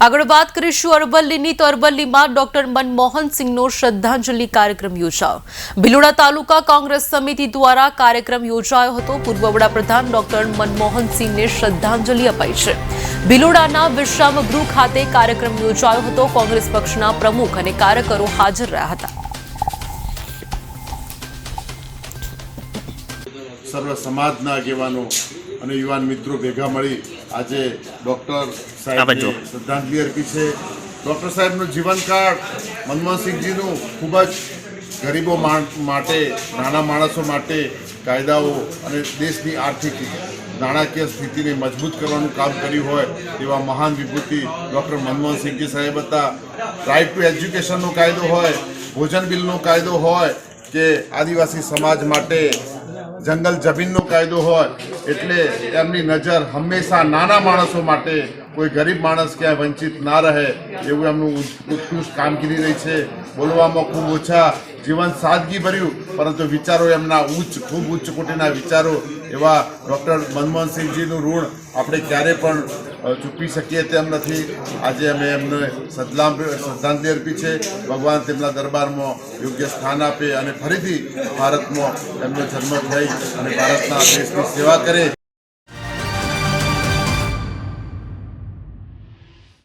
આગળ વાત કરીશું અરવલ્લીની. તો અરવલ્લીમાં ડોક્ટર મનમોહન સિંહનો શ્રદ્ધાંજલિ કાર્યક્રમ યોજાયો. ભિલોડા તાલુકા કોંગ્રેસ સમિતિ દ્વારા કાર્યક્રમ યોજાયો હતો. પૂર્વ વડાપ્રધાન ડોક્ટર મનમોહન સિંહને શ્રદ્ધાંજલિ અપાઈ છે. ભિલોડાના વિશ્રામ ગૃહ ખાતે કાર્યક્રમ યોજાયો હતો. કોંગ્રેસ પક્ષના પ્રમુખ અને કાર્યકરો હાજર રહ્યા હતા. સર્વ સમાજના આગેવાનો અને યુવાન મિત્રો ભેગા મળી આજે ડૉક્ટર સાહેબને શ્રદ્ધાંજલિ અર્પી છે. ડૉક્ટર સાહેબનું જીવનકાળ મનમોહનસિંહજીનું ખૂબ જ ગરીબો માટે નાના માણસો માટે કાયદાઓ અને દેશની આર્થિક નાણાકીય સ્થિતિને મજબૂત કરવાનું કામ કર્યું હોય તેવા મહાન વિભૂતિ ડૉક્ટર મનમોહનસિંહજી સાહેબ હતા. રાઇટ ટુ એજ્યુકેશનનો કાયદો હોય ભોજન બિલનો કાયદો હોય કે આદિવાસી સમાજ માટે જંગલ જમીનનો કાયદો હોય, એટલે એમની નજર હંમેશા નાના માણસો માટે, કોઈ ગરીબ માણસ ક્યાંય વંચિત ના રહે, એવું એમનું ઉત- ઉત્કૃષ્ટ કામગીરી રહી છે. બોલવામાં ખૂબ ઓછા જીવન સાદગી ભર્યું પરંતુ વિચારો એમના ઉચ્ચ, ખૂબ ઉચ્ચ કોટીના વિચારો એવા ડૉક્ટર મનમોહનસિંહજીનું ઋણ આપણે ક્યારે પણ ચૂકવી શકીએ તેમ નથી. આજે અમે એમને સદલામ શ્રદ્ધાંજલિ અર્પી છે. ભગવાન તેમના દરબારમાં યોગ્ય સ્થાન આપે અને ફરીથી ભારતમાં એમનો જન્મ થઈ અને ભારતના દેશની સેવા કરે.